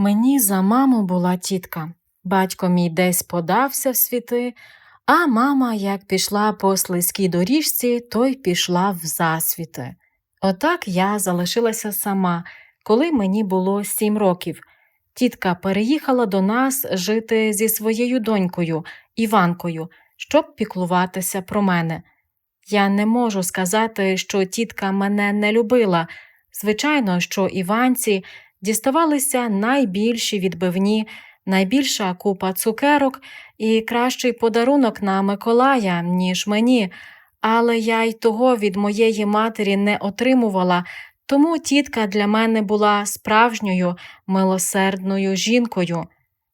Мені за маму була тітка. Батько мій десь подався в світи, а мама, як пішла по слизькій доріжці, то й пішла в засвіти. Отак я залишилася сама, коли мені було сім років. Тітка переїхала до нас жити зі своєю донькою, Іванкою, щоб піклуватися про мене. Я не можу сказати, що тітка мене не любила. Звичайно, що Іванці діставалися найбільші відбивні, найбільша купа цукерок і кращий подарунок на Миколая, ніж мені, але я й того від моєї матері не отримувала, тому тітка для мене була справжньою милосердною жінкою.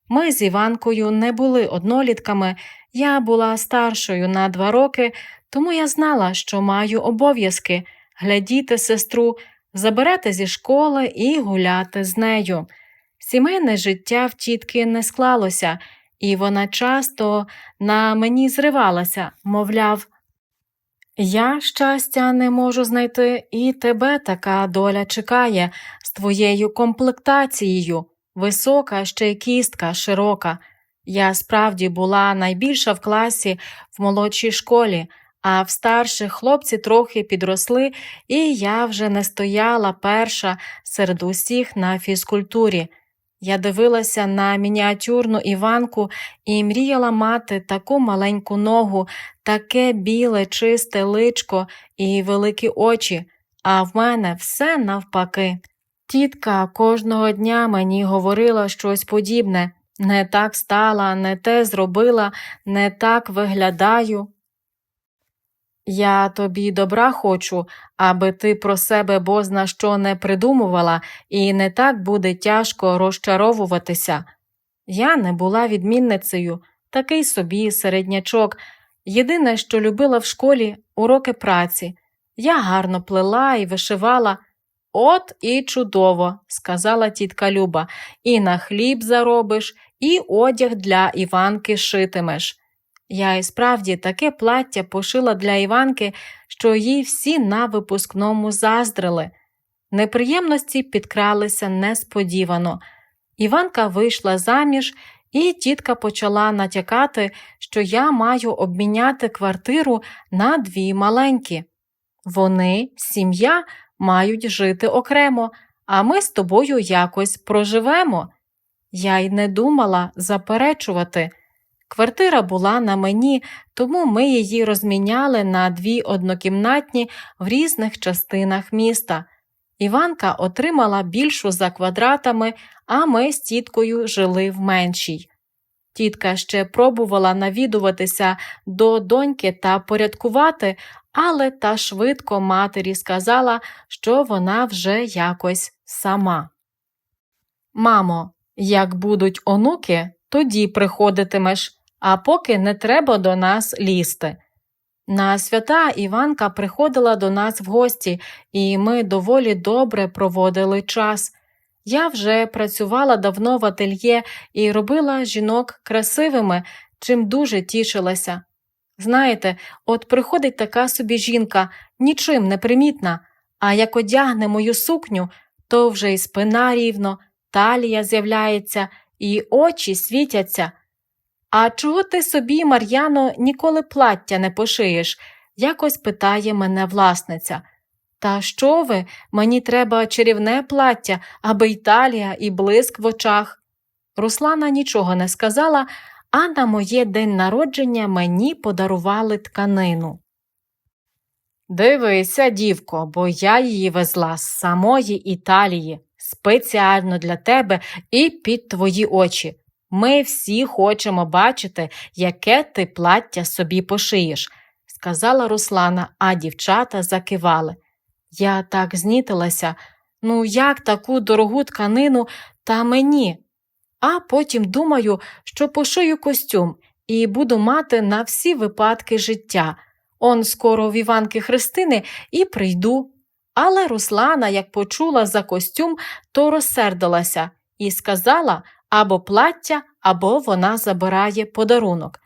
Ми з Іванкою не були однолітками, я була старшою на два роки, тому я знала, що маю обов'язки. Глядіти сестру, забирати зі школи і гуляти з нею. Сімейне життя в тітки не склалося, і вона часто на мені зривалася, мовляв, я щастя не можу знайти, і тебе така доля чекає з твоєю комплектацією, висока, ще й кістка широка. Я справді була найбільша в класі в молодшій школі, а в старших хлопці трохи підросли, і я вже не стояла перша серед усіх на фізкультурі. Я дивилася на мініатюрну Іванку і мріяла мати таку маленьку ногу, таке біле, чисте личко і великі очі, а в мене все навпаки. Тітка кожного дня мені говорила щось подібне не так стала, не те зробила, не так виглядаю. Я тобі добра хочу, аби ти про себе бозна що не придумувала, і не так буде тяжко розчаровуватися. Я не була відмінницею, такий собі середнячок. Єдине, що любила в школі уроки праці. Я гарно плела і вишивала. От і чудово, сказала тітка Люба, і на хліб заробиш, і одяг для Іванки шитимеш. Я і справді таке плаття пошила для Іванки, що їй всі на випускному заздрили. Неприємності підкралися несподівано. Іванка вийшла заміж, і тітка почала натякати, що я маю обміняти квартиру на дві маленькі. Вони, сім'я, мають жити окремо, а ми з тобою якось проживемо. Я й не думала заперечувати. Квартира була на мені, тому ми її розміняли на дві однокімнатні в різних частинах міста. Іванка отримала більшу за квадратами, а ми з тіткою жили в меншій. Тітка ще пробувала навідуватися до доньки та порядкувати, але та швидко матері сказала, що вона вже якось сама. Мамо, як будуть онуки, тоді приходитимеш, а поки не треба до нас лізти. На свята Іванка приходила до нас в гості, і ми доволі добре проводили час. Я вже працювала давно в ательє і робила жінок красивими, чим дуже тішилася. Знаєте, от приходить така собі жінка, нічим не примітна, а як одягне мою сукню, то вже й спина рівно, талія з'являється, і очі світяться. А чого ти собі, Мар'яно, ніколи плаття не пошиєш? якось питає мене власниця. Та що ви, мені треба чарівне плаття, аби й талія, і блиск в очах. Руслана нічого не сказала, а на моє день народження мені подарували тканину. Дивися, дівко, бо я її везла з самої Італії, спеціально для тебе і під твої очі. Ми всі хочемо бачити, яке ти плаття собі пошиєш, сказала Руслана, а дівчата закивали. Я так знітилася. Ну, як таку дорогу тканину та мені? А потім думаю, що пошию костюм і буду мати на всі випадки життя. Он скоро в Іванки Христини і прийду. Але Руслана, як почула за костюм, то розсердилася і сказала або плаття, або вона забирає подарунок.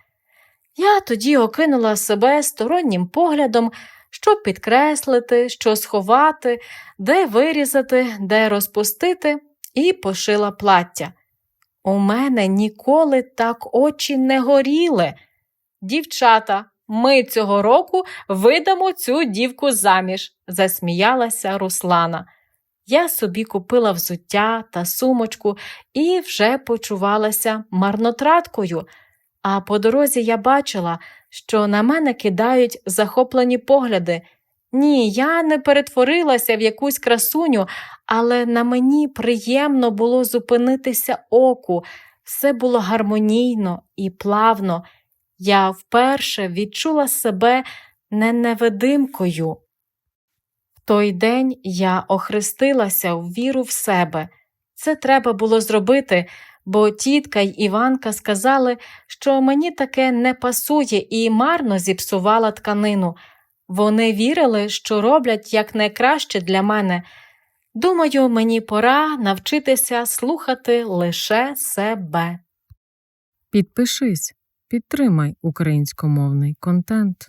Я тоді окинула себе стороннім поглядом, щоб підкреслити, що сховати, де вирізати, де розпустити, і пошила плаття. У мене ніколи так очі не горіли. Дівчата, ми цього року видамо цю дівку заміж, засміялася Руслана. Я собі купила взуття та сумочку і вже почувалася марнотраткою. А по дорозі я бачила, що на мене кидають захоплені погляди. Ні, я не перетворилася в якусь красуню, але на мені приємно було зупинитися оку. Все було гармонійно і плавно. Я вперше відчула себе не невидимкою. Той день я охрестилася в віру в себе. Це треба було зробити, бо тітка й Іванка сказали, що мені таке не пасує і марно зіпсувала тканину. Вони вірили, що роблять якнайкраще для мене. Думаю, мені пора навчитися слухати лише себе. Підпишись, підтримай українськомовний контент.